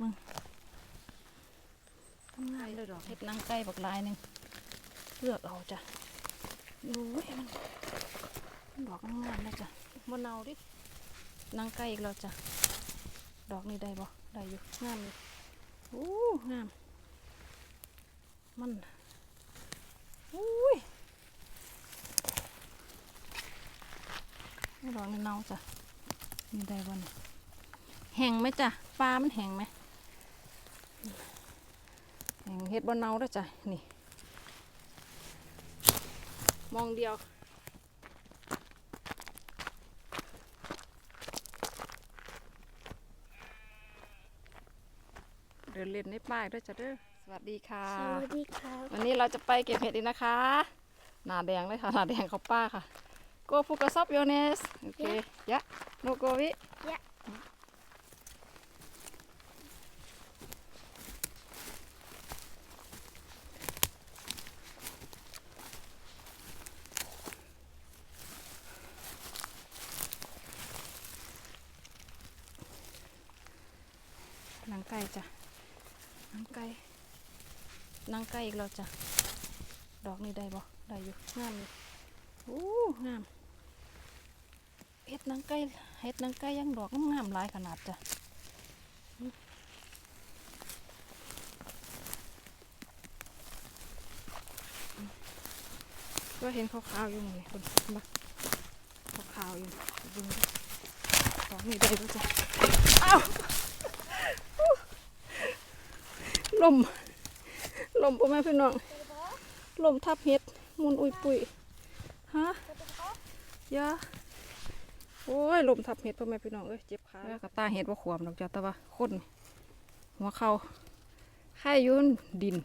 นี่ดอกหนึงทำงานเลยดอกเห็ดนางไก่บักลายหนึ่งเลือกเอาจ้ะดูมันมันดอกงามๆนะจ้ะมะนาวดินางไก่อีกแล้วจ้ะดอกนี้ได้บ่ได้อยู่งามเลยโอ้งาม มันอุ้ยนี่ดอกนี่เน่าจ้ะนี่ได้บ่เนี่ยแห้งไหมจ้ะปลามันแห้งไหม แห้งเฮ็ดบ่เน่าแล้วจ้ะนี่ มองเดียวเดินเล่นในป่าอีกด้วยจ้ะเด้อสวัสดีค่ะ สวัสดีครับ วันนี้เราจะไปเก็บเห็ดอีกนะคะ หนาแดงเลยค่ะ หนาแดงเขาป้าค่ะ โกฟุกซอบโยเนส โอเค ยะ โนโกวิ ยะ หนังไก่จ้ะหนังไก่ห นังไก่อีกแล้วจ้ะ ดอกนี้ได้บ่ได้อยู่งามเลยโอ้งามเห็ดนังไก่เห็ดนังไก่ยังดอกงามหลายขนาดจ้ะก็เห็นขาวๆอยู่นี่คุณมาขาวๆอยู่เบึงดอกนี้ได้บ่จ้ะอ้าวลม ลมพ่อแม่พี่น้องลมทับเห็ดมุนอุยปุยฮะยาโอ้ยลมทับเห็ดพ่อแม่พี่น้องเอ้ยเจ็บขาแล้วก็ตาเห็ดว่าขวมดอกจ้าต่ว่าคนหัวเขาไข่ยุนดิน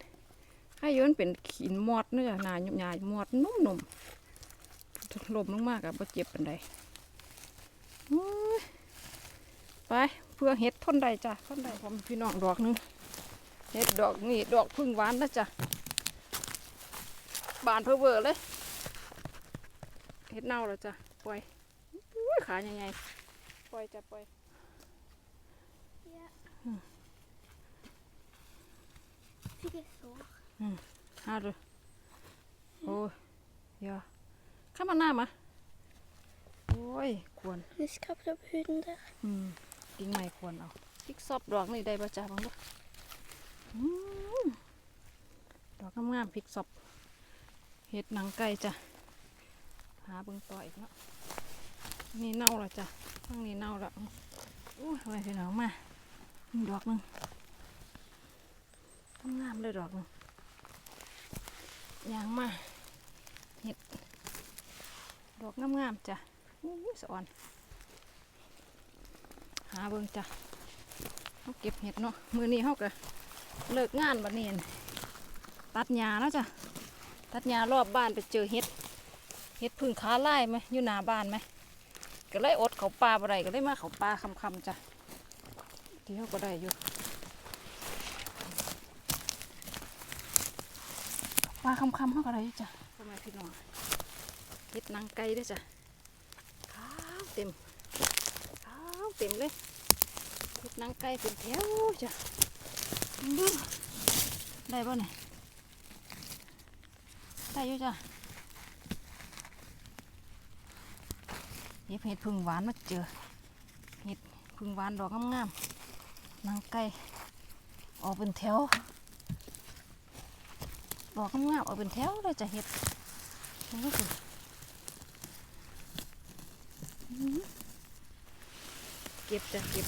ไข่ยุนเป็นขีนมอดเนื้อหนาหยาบๆมอดนุ่มๆลมลงมากอะบ่เจ็บปันใดไปเพื่อเห็ดทนใดจ้ะทนใดพ่อแม่พี่น้องดอกหนึง เห็ดดอกนี่ดอกพึ่งหวานนะจ๊ะบานเพอเวอร์เลยเห็ดเน่าแล้วจ้ะปล่อยอุ้ยขายังไงปล่อยจ้ะปล่อยยะอืมพี่เกศกหาดูโอ้ยอย่าเข้ามาหน้ามาโอ้ยควร Nu skrapt upp huden där. อืมกิ่งไม้ควรเอาพริกซอบดอกนี่ได้ปะจ้าบังดูอืม ดอกงามๆพริกซอบเห็ดหนังไก่จ้ะหาเบิ่งต่ออีกเนาะนี่เน่าแล้วจ้ะข้งนี้เน่าแล้วอู้ทำไมพี่น้องมานี่ดอกหนึงงามเลยดอกหนึงยางมาเห็ดดอกงามๆจ้ะอู้ยสะอ่อนหาเบิ่งจ้ะเขาเก็บเห็ดเนาะมือนี้เขาก็ เลิกงานบัดนี้น่ะตัดหญ้าเนาะจ้ะตัดหญ้ารอบบ้านไปเจอเห็ดเห็ดพึ่งขาไล่ไหมอยู่หน้าบ้านไหมก็เลยอดเขาปลาบ่ได้ก็เลยมาเขาปลาคำๆจ้ะเที่เขาก็ได้อยู่ปลาคำๆเขาก็ได้อยู่จ้ะพ่อแม่พี่น้องเห็ดนางไก่ด้วยจ้ะขาวเต็มขาวเต็มเลยเห็ดนางไก่เป็นแถวจ้ะ ได้ป่ะเนี่ยได้ยู่จ้ะเห็ดเห็ดพึ่งหวานมาเจอ เห็ดพึ่งหวานดอกงามๆนางไก่ออกเป็นแถว ดอกงามๆออกเป็นแถวเลยจ้ะเห็ดนี่ก็คืออื้อเก็บจะเก็บ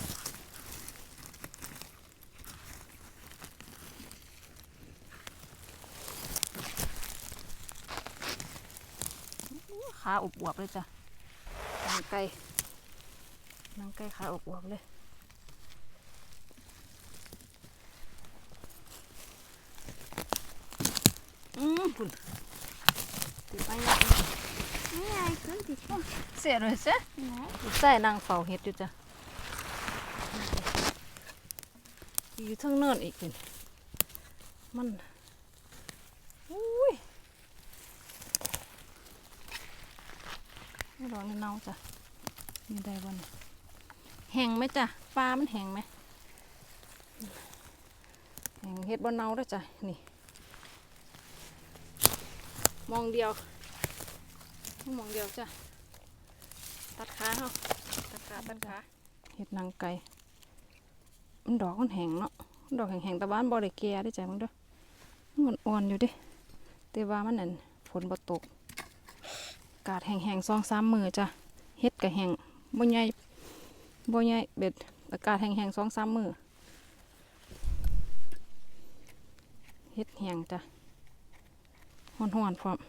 อู้ ขาอบอวบๆเลยจ้ะนางไก่นางไก่ขาอบอวบๆเลยอืมคุณติดไปแล้ว Nej, jag kunde inte. เสียเลยเสีย Nej. ใส่นางเฝ้าเห็ดอยู่จ้ะอยู่เทั้งเนินอีกเป็นมันอุ้ย ร้อนเน่าจ้ะมีได้บ่นแห้งไหมจ้ะปลามันแห้งไหมแหงงเฮ็ดบนเนาแล้วจ้ะนี่ มองเดียวมองเดียวจ้ะตัดขาเฮาตัดขาตัดขาเฮ็ดนางไก่มันดอกมันแห้งเนาะดอกแห้งๆแต่ว่านบ่ได้แก่ได้อจ้ะมึงด้อมันอ่อนอยู่ดิแต่ว่ามันนั่นฝนบ่ตก กาศแห้งๆสองสามมือจ้ะเฮ็ดก็แห้งบ่ใหญ่บ่ใหญ่เบ็ดอากาศแห้งๆสองสามมือเฮ็ดแห้งจ้ะฮ้อนๆพร้อม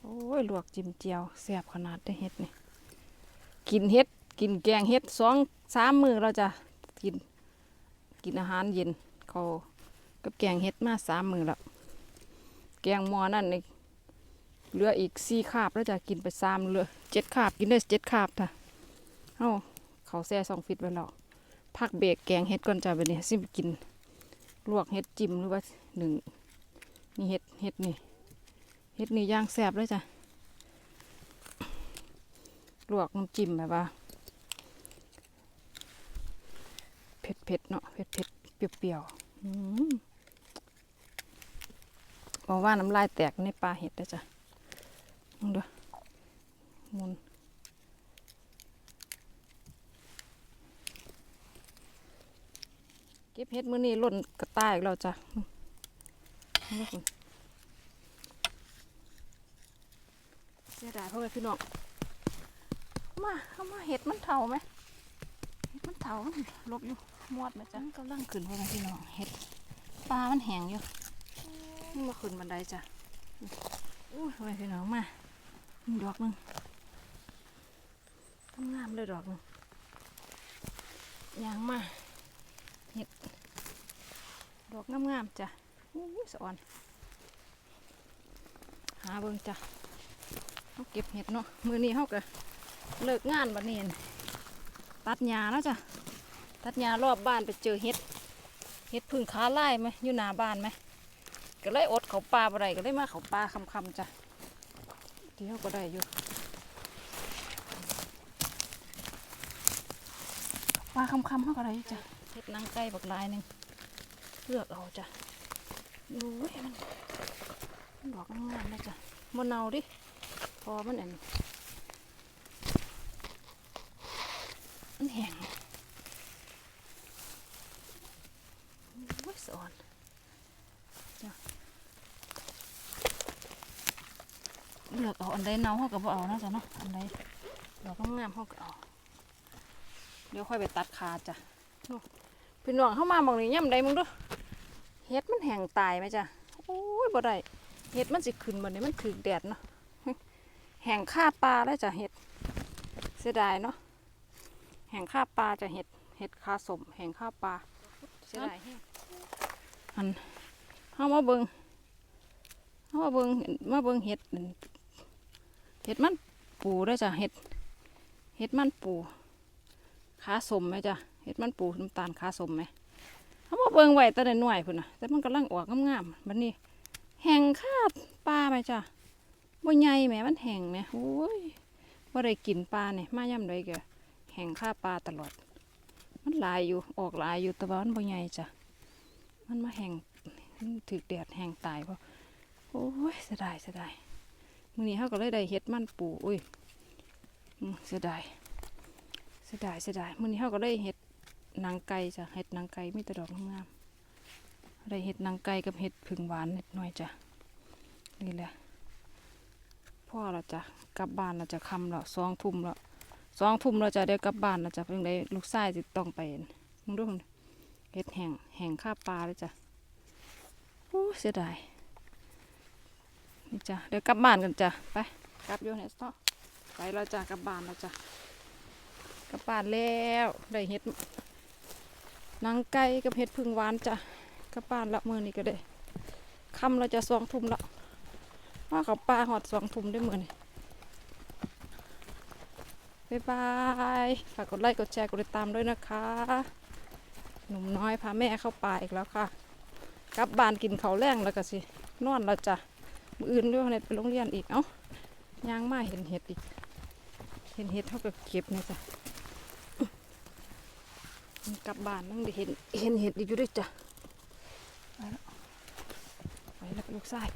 โอ้ยลวกจิ้มเจียวแซ่บขนาดได้เฮ็ดนี่กินเฮ็ดกินแกงเฮ็ดสองสามมือเราจะกินกินอาหารเย็นเขากับแกงเฮ็ดมาสามมือแล้ว แกงมอนั่นนี่เหลืออีกสี่คาบแล้วจะกินไปสามเหลือเจ็ดคาบกินได้เจ็ดคาบค่ะเอ้าเขาแซ่สองฟิตไว้แล้วพักเบรกแกงเฮ็ดก่อนจะบัดนี้สิกิน ลวกเฮ็ดจิ้มหรือว่าหนึ่งนี่เฮ็ดเฮ็ดนี่เฮ็ดนี่ย่างแซ่บเลยจ้ะลวกน้ำจิ้มแบบว่าเผ็ดเผ็ดเนาะเผ็ดเผ็ดเปรี้ยวๆ อืมบอกว่าน้ำลายแตกในปลาเห็ดนะจ้ะมึงดูมุนเก็บเห็ดมื้อนี้ล่นกระต่ายอีกแล้วจ้ะนี่คุณเสียดายเพราะว่าพี่น้องมาเข้ามาเห็ดมันเถาไหมเห็ดมันเถามันลบอยู่มวดไหมจ๊ะกำลังขึ้นพว่าพี่น้องเห็ดปลามันแห้งอยู่ มาขึ้นบันไดจ้ะอู้ยไว้พี่น้องมาดอกหนึงทำงามเลยดอกหนึงยางมาเห็ดดอกงามๆจ้ะอู้ยสอนหาเบิ่งจ้ะเขาเก็บเห็ดเนาะมือนี้เขาก็เลิกงานบัดนี้น่ะตัดหญ้าเนาะจ้ะตัดหญ้ารอบบ้านไปเจอเห็ดเห็ดพึ่งขาไล่ไหมอยู่หน้าบ้านไหม ก็เลยอดเขาปลาบ่ได้ก็เลยมาเขาปลาคำๆจ้ะเที่เขาก็ได้อยู่ปลาคำๆเขาก็ได้อยู่จ้ะเห็ดนางไก่บักลายหนึ่งเลือกเอาจ้ะดูมันมันดอกงามนะจ้ะมนเนาดิพอมันอันมันแห้งโอ้ยสอนจ้ะ เลือกเอาอันใดเนาเขาก็บ่เอานะจ๊ะเนาะอันใดดอกงามเขาก็เอาเดี๋ยวค่อยไปตัดขาจ้ะพี่น้องเข้ามาบอกนี่ย่ำใดมึงดูเฮ็ดมันแห้งตายไหมจ้ะโอ้ยบ่ได้เฮ็ดมันสิขึ้นบ่นี้มันถึกแดดเนาะแห่งค่าปลาแล้วจะเห็ดเสียดายเนาะแห่งค่าปลาจะเห็ดเห็ดค่าสมแห่งค่าปลาเสียดายอันเฮามาเบิงเฮามาเบิงมาเบิงเห็ด เห็ดมันปูได้อจ้ะเห็ดเห็ดมันปูขาสมไหมจ้ะเห็ดมันปูน้ำตาลขาสมไหมเฮามาเบิงไว้แต่นหน่วยพุ่นนะแต่มันกำลังออกงามๆบัดนี้แห่งค่าปลาไหมจ้ะบ่ใหญ่แหมมันแห้งเนี่ยโอ้ยบ่ได้กินปลาเนี่ยมาย่ำใดแกแห้งค่าปลาตลอด มันลายอยู่ออกลายอยู่แต่ว่ามันบ่ใหญ่จ้ะมันมาแห้งถึกแดดแห้งตายเพราะโอ้ยเสียดายเสียดาย มื้อนี้เฮาก็เลยได้เฮ็ดมันปูอุ้ยเสียดายเสียดายเสียดายมื้อนี้เฮาก็ได้เฮ็ดนางไก่จ้ะเฮ็ดนางไก่มีแต่ดอกงามๆได้เฮ็ดนางไก่กับเฮ็ดผึ่งหวานนิดหน่อยจ้ะนี่แหละพ่อเราจะกลับบ้านเราจะคำแล้วสองทุ่มแล้วสองทุ่มเราจะได้กลับบ้านเราจะเป็นไงลูกชายจะต้องไปมึงดูมึงเฮ็ดแห้งแห้งข้าปลาเลยจ้ะโอ้เสียดาย นี่จ้ะเดี๋ยวกลับบ้านกันจ้ะไปกลับโยนเฮสต่อไปเราจะกลับบ้านเราจะกลับบ้านแล้วได้เฮ็ดหนังไก่กับเฮ็ดพึ่งหวานจ้ะกลับบ้านละมือนี้ก็ได้คำเราจะสองทุ่มล้วว่าเขาปลาหอดสองทุ่มได้เหมือนบ๊ายบายฝากกดไลค์กดแชร์กดติดตามด้วยนะคะ หนุ่มน้อยพาแม่เข้าป่าอีกแล้วค่ะ กลับบ้านกินเขาวแรงแล้วก็สินอนแล้วจ้ะ ออื่นเรื่องเน็ตไปโรงเรียนอีกเอ้ายางมาเห็นเห็ดอีก เห็นเห็ดเท่ากับเก็บนะจ๊ะกลับบ้านนั่งได้เห็นเห็นเห็ดอีกอยู่ด้วยจ้ะไปแล้วไปแล้วลูกชาย